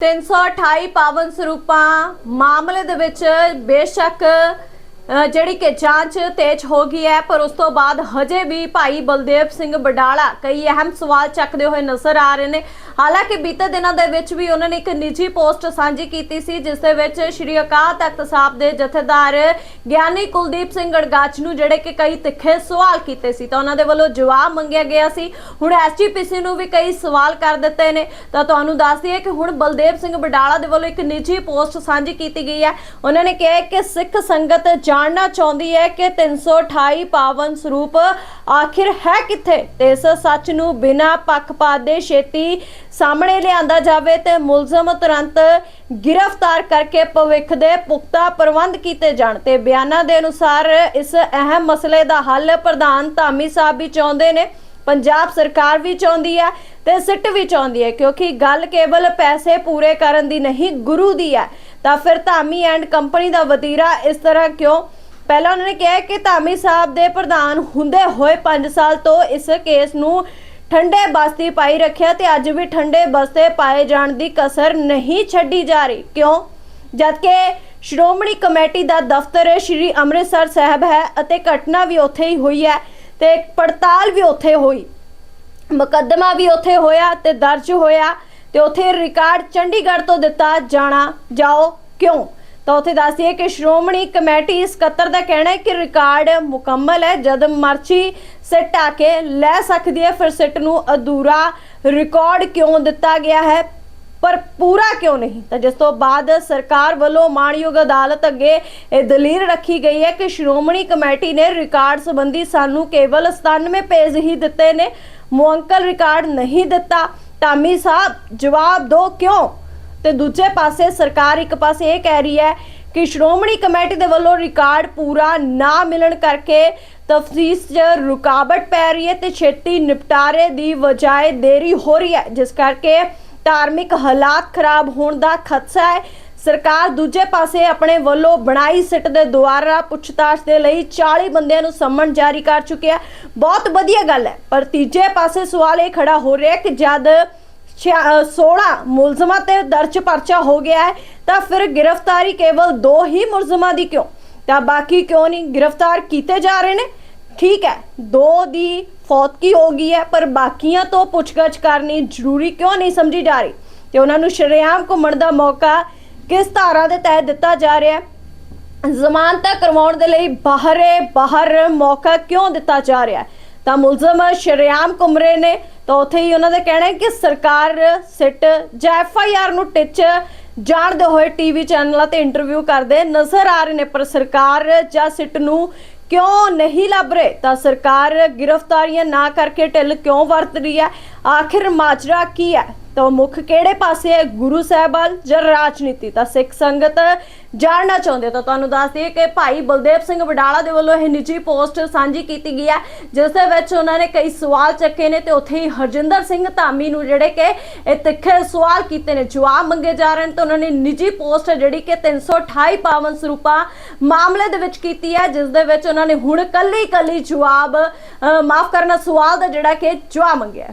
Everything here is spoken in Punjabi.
328 ਪਾਵਨ ਸਰੂਪਾਂ ਮਾਮਲੇ ਦੇ ਵਿੱਚ ਬੇਸ਼ੱਕ ਜਿਹੜੀ ਕਿ ਜਾਂਚ ਤੇਜ਼ ਹੋ ਗਈ ਹੈ, ਪਰ ਉਸ ਤੋਂ ਬਾਅਦ ਹਜੇ ਵੀ ਭਾਈ ਬਲਦੇਵ ਸਿੰਘ ਬਡਾਲਾ ਕਈ ਅਹਿਮ ਸਵਾਲ ਚੱਕਦੇ ਹੋਏ ਨਜ਼ਰ ਆ ਰਹੇ ਨੇ। ਹਾਲਾਂਕਿ ਬੀਤੇ ਦਿਨਾਂ ਦੇ ਵਿੱਚ ਵੀ ਉਹਨਾਂ ਨੇ ਇੱਕ ਨਿੱਜੀ ਪੋਸਟ ਸਾਂਝੀ ਕੀਤੀ ਸੀ, ਜਿਸ ਦੇ ਵਿੱਚ ਸ਼੍ਰੀ ਅਕਾਲ ਤਖਤ ਸਾਹਿਬ ਦੇ ਜਥੇਦਾਰ ਗਿਆਨੀ ਕੁਲਦੀਪ ਸਿੰਘ ਗੜਗਾਚ ਨੂੰ ਜਿਹੜੇ ਕਿ ਕਈ ਤਿੱਖੇ ਸਵਾਲ ਕੀਤੇ ਸੀ, ਤਾਂ ਉਹਨਾਂ ਦੇ ਵੱਲੋਂ ਜਵਾਬ ਮੰਗਿਆ ਗਿਆ ਸੀ। ਹੁਣ ਐਸਜੀਪੀਸੀ ਨੂੰ ਵੀ ਕਈ ਸਵਾਲ ਕਰ ਦਿੱਤੇ ਨੇ। ਤਾਂ ਤੁਹਾਨੂੰ ਦੱਸ ਦਈਏ ਕਿ ਹੁਣ ਬਲਦੇਵ ਸਿੰਘ ਬਡਾਲਾ ਦੇ ਵੱਲੋਂ ਇੱਕ ਨਿੱਜੀ ਪੋਸਟ ਸਾਂਝੀ ਕੀਤੀ ਗਈ ਹੈ। ਉਹਨਾਂ ਨੇ ਕਿਹਾ ਕਿ ਸਿੱਖ ਸੰਗਤ ਜਾਣਨਾ ਚਾਹੁੰਦੀ ਹੈ ਕਿ 328 ਪਾਵਨ ਸਰੂਪ ਆਖਿਰ ਹੈ ਕਿੱਥੇ? ਤੇ ਇਸ ਸੱਚ ਨੂੰ ਬਿਨਾਂ ਪੱਖਪਾਤ ਦੇ ਛੇਤੀ ਸਾਹਮਣੇ ਲਿਆਂਦਾ ਜਾਵੇ ਤੇ ਮੁਲਜ਼ਮ ਤੁਰੰਤ ਗ੍ਰਿਫਤਾਰ ਕਰਕੇ ਭਵਿੱਖ ਦੇ ਪੁਖਤਾ ਪ੍ਰਬੰਧ ਕੀਤੇ ਜਾਣ। ਤੇ ਬਿਆਨਾਂ ਦੇ ਅਨੁਸਾਰ ਇਸ ਅਹਿਮ ਮਸਲੇ ਦਾ ਹੱਲ ਪ੍ਰਧਾਨ ਧਾਮੀ ਸਾਹਿਬ ਵੀ ਚਾਹੁੰਦੇ ਨੇ। ਪੰਜਾਬ ਸਰਕਾਰ ਵੀ ਚਾਹੁੰਦੀ ਹੈ ਤੇ ਸਿੱਟ ਵੀ ਚਾਹੁੰਦੀ ਹੈ, ਕਿਉਂਕਿ ਗੱਲ ਕੇਵਲ ਪੈਸੇ ਪੂਰੇ ਕਰਨ ਦੀ ਨਹੀਂ, ਗੁਰੂ ਦੀ ਹੈ। ਤਾਂ ਫਿਰ ਧਾਮੀ ਐਂਡ ਕੰਪਨੀ ਦਾ ਵਤੀਰਾ ਇਸ ਤਰ੍ਹਾਂ ਕਿਉਂ? ਪਹਿਲਾਂ ਉਹਨਾਂ ਨੇ ਕਿਹਾ ਕਿ ਧਾਮੀ ਸਾਹਿਬ ਦੇ ਪ੍ਰਧਾਨ ਹੁੰਦੇ ਹੋਏ 5 ਸਾਲ ਤੋਂ ਇਸ ਕੇਸ ਨੂੰ ਠੰਡੇ ਬਸਤੀ ਪਾਈ ਰੱਖਿਆ ਤੇ ਅੱਜ ਵੀ ਠੰਡੇ ਬਸਤੇ ਪਾਏ ਜਾਣ ਦੀ ਕਸਰ ਨਹੀਂ ਛੱਡੀ ਜਾ ਰਹੀ। ਕਿਉਂ? ਜਦਕਿ ਸ਼੍ਰੋਮਣੀ ਕਮੇਟੀ ਦਾ ਦਫ਼ਤਰ ਸ਼੍ਰੀ ਅੰਮ੍ਰਿਤਸਰ ਸਾਹਿਬ ਹੈ ਅਤੇ ਘਟਨਾ ਵੀ ਉੱਥੇ ਹੀ ਹੋਈ ਹੈ। ਤੇ ਪੜਤਾਲ ਵੀ ਉੱਥੇ ਹੋਈ। ਮੁਕੱਦਮਾ ਵੀ ਉੱਥੇ ਹੋਇਆ ਤੇ ਦਰਜ ਹੋਇਆ ਤੇ ਉੱਥੇ ਰਿਕਾਰਡ ਚੰਡੀਗੜ੍ਹ ਤੋਂ ਦਿੱਤਾ ਜਾਣਾ, ਜਾਓ ਕਿਉਂ? ਤਾਂ ਉੱਥੇ ਦੱਸਦੀਏ ਕਿ ਸ਼੍ਰੋਮਣੀ ਕਮੇਟੀ ਸਕੱਤਰ ਦਾ ਕਹਿਣਾ ਹੈ ਕਿ ਰਿਕਾਰਡ ਮੁਕੰਮਲ ਹੈ, ਜਦ ਮਰਜ਼ੀ ਸਿੱਟ ਆ ਕੇ ਲੈ ਸਕਦੀ ਹੈ, ਫਿਰ ਸਿੱਟ ਨੂੰ ਅਧੂਰਾ ਰਿਕਾਰਡ ਕਿਉਂ ਦਿੱਤਾ ਗਿਆ ਹੈ? ਪਰ ਪੂਰਾ ਕਿਉਂ ਨਹੀਂ? ਤਾਂ ਜਿਸ ਤੋਂ ਬਾਅਦ ਸਰਕਾਰ ਵੱਲੋਂ ਮਾਣਯੋਗ ਅਦਾਲਤ ਅੱਗੇ ਇਹ ਦਲੀਲ ਰੱਖੀ ਗਈ ਹੈ ਕਿ ਸ਼੍ਰੋਮਣੀ ਕਮੇਟੀ ਨੇ ਰਿਕਾਰਡ ਸੰਬੰਧੀ ਸਾਨੂੰ ਕੇਵਲ 97 ਪੇਜ ਹੀ ਦਿੱਤੇ ਨੇ। ਮੁਅੰਕਲ ਰਿਕਾਰਡ ਨਹੀਂ ਦਿੱਤਾ। ਧਾਮੀ ਸਾਹਿਬ, ਜਵਾਬ ਦਿਓ ਕਿਉਂ? ਤੇ ਦੂਜੇ ਪਾਸੇ ਸਰਕਾਰ ਇੱਕ ਪਾਸੇ ਇਹ ਕਹਿ ਰਹੀ ਹੈ ਕਿ ਸ਼੍ਰੋਮਣੀ ਕਮੇਟੀ ਦੇ ਵੱਲੋਂ ਰਿਕਾਰਡ ਪੂਰਾ ਨਾ ਮਿਲਣ ਕਰਕੇ ਤਫਸੀਸ 'ਚ ਰੁਕਾਵਟ ਪੈ ਰਹੀ ਹੈ ਤੇ ਛੇਤੀ ਨਿਪਟਾਰੇ ਦੀ ਬਜਾਏ ਦੇਰੀ ਹੋ ਰਹੀ ਹੈ। ਜਿਸ ਕਰਕੇ ਧਾਰਮਿਕ ਹਾਲਾਤ ਖਰਾਬ ਹੋਣ ਦਾ ਖਦਸ਼ਾ ਹੈ। ਸਰਕਾਰ ਦੂਜੇ ਪਾਸੇ ਆਪਣੇ ਵੱਲੋਂ ਬਣਾਈ ਸਿੱਟ ਦੇ ਦੁਆਰਾ ਪੁੱਛਤਾਛ ਦੇ ਲਈ 40 ਬੰਦਿਆਂ ਨੂੰ ਸੰਮਨ ਜਾਰੀ ਕਰ ਚੁੱਕਿਆ ਬਹੁਤ ਵਧੀਆ ਗੱਲ ਹੈ ਪਰ ਤੀਜੇ ਪਾਸੇ ਸਵਾਲ ਇਹ ਖੜਾ ਹੋ ਰਿਹਾ ਕਿ ਜਦ ਛਿਆ- ਅ, 16 ਮੁਲਜ਼ਮਾਂ ਤੇ ਦਰਜ ਪਰਚਾ ਹੋ ਗਿਆ ਹੈ ਤਾਂ ਫਿਰ ਗ੍ਰਿਫਤਾਰੀ ਕੇਵਲ ਦੋ ਹੀ ਮੁਲਜ਼ਮਾਂ ਦੀ ਕਿਉਂ? ਤਾਂ ਬਾਕੀ ਕਿਉਂ ਨਹੀਂ? ਗ੍ਰਿਫਤਾਰ ਕੀਤੇ ਜਾ ਰਹੇ ਨੇ। ਠੀਕ ਹੈ, ਦੋ ਦੀ ਫੌਤਗੀ ਹੋ ਗਈ ਹੈ, ਪਰ ਬਾਕੀਆਂ ਤੋਂ ਪੁੱਛਗਛ ਕਰਨੀ ਜ਼ਰੂਰੀ ਕਿਉਂ ਨਹੀਂ ਸਮਝੀ ਜਾ ਰਹੀ? ਤੇ ਉਹਨਾਂ ਨੂੰ ਸ਼ਰੇਆਮ ਘੁੰਮਣ ਦਾ ਮੌਕਾ ਕਿਸ ਧਾਰਾ ਦੇ ਤਹਿਤ ਦਿੱਤਾ ਜਾ ਰਿਹਾ ਹੈ? ਜ਼ਮਾਨਤਾਂ ਕਰਵਾਉਣ ਦੇ ਲਈ ਬਾਹਰੇ ਬਾਹਰ ਮੌਕਾ ਕਿਉਂ ਦਿੱਤਾ ਜਾ ਰਿਹਾ ਹੈ? ਤਾਂ ਮੁਲਜ਼ਮ ਸ਼ਰੇਆਮ ਘੁੰਮ ਰਹੇ ਨੇ, ਤਾਂ ਉੱਥੇ ਹੀ ਉਹਨਾਂ ਦਾ ਕਹਿਣਾ ਹੈ ਕਿ ਸਰਕਾਰ ਸਿੱਟ ਜਾਂ ਐਫ ਆਈ ਆਰ ਨੂੰ ਟਿੱਚ ਜਾਣਦੇ ਹੋਏ ਟੀਵੀ ਚੈਨਲਾਂ ਤੇ ਇੰਟਰਵਿਊ ਕਰਦੇ ਨਜ਼ਰ ਆ ਰਹੇ ਨੇ, ਪਰ ਸਰਕਾਰ ਜਾਂ ਸਿੱਟ ਨੂੰ ਕਿਉਂ ਨਹੀਂ ਲੱਭ ਰਹੇ? ਤਾਂ ਸਰਕਾਰ ਗ੍ਰਿਫਤਾਰੀਆਂ ਨਾ ਕਰਕੇ ਢਿੱਲ ਕਿਉਂ ਵਰਤ ਰਹੀ ਹੈ? ਆਖਿਰ ਮਾਜਰਾ ਕੀ ਹੈ? ਤਾਂ ਉਹ ਮੁੱਖ ਕਿਹੜੇ ਪਾਸੇ ਹੈ? ਗੁਰੂ ਸਾਹਿਬਾਨ ਜਾਂ ਰਾਜਨੀਤੀ? ਤਾਂ ਸਿੱਖ ਸੰਗਤ ਜਾਣਨਾ ਚਾਹੁੰਦੇ ਤਾਂ ਤੁਹਾਨੂੰ ਦੱਸ ਦਈਏ ਕਿ ਭਾਈ ਬਲਦੇਵ ਸਿੰਘ ਵਡਾਲਾ ਦੇ ਵੱਲੋਂ ਇਹ ਨਿੱਜੀ ਪੋਸਟ ਸਾਂਝੀ ਕੀਤੀ ਗਈ ਹੈ, ਜਿਸ ਦੇ ਵਿੱਚ ਉਹਨਾਂ ਨੇ ਕਈ ਸਵਾਲ ਚੱਕੇ ਨੇ ਤੇ ਉੱਥੇ ਹੀ ਹਰਜਿੰਦਰ ਸਿੰਘ ਧਾਮੀ ਨੂੰ ਜਿਹੜੇ ਕਿ ਇਹ ਤਿੱਖੇ ਸਵਾਲ ਕੀਤੇ ਨੇ, ਜਵਾਬ ਮੰਗੇ ਜਾ ਰਹੇ ਨੇ। ਤਾਂ ਉਹਨਾਂ ਨੇ ਨਿੱਜੀ ਪੋਸਟ ਜਿਹੜੀ ਕਿ 328 ਪਾਵਨ ਸਰੂਪਾ ਮਾਮਲੇ ਦੇ ਵਿੱਚ ਕੀਤੀ ਹੈ, ਜਿਸ ਦੇ ਵਿੱਚ ਉਹਨਾਂ ਨੇ ਹੁਣ ਕੱਲੀ ਕੱਲੀ ਜਵਾਬ ਮਾਫ ਕਰਨਾ, ਸਵਾਲ ਦਾ ਜਿਹੜਾ ਕਿ ਜਵਾਬ ਮੰਗਿਆ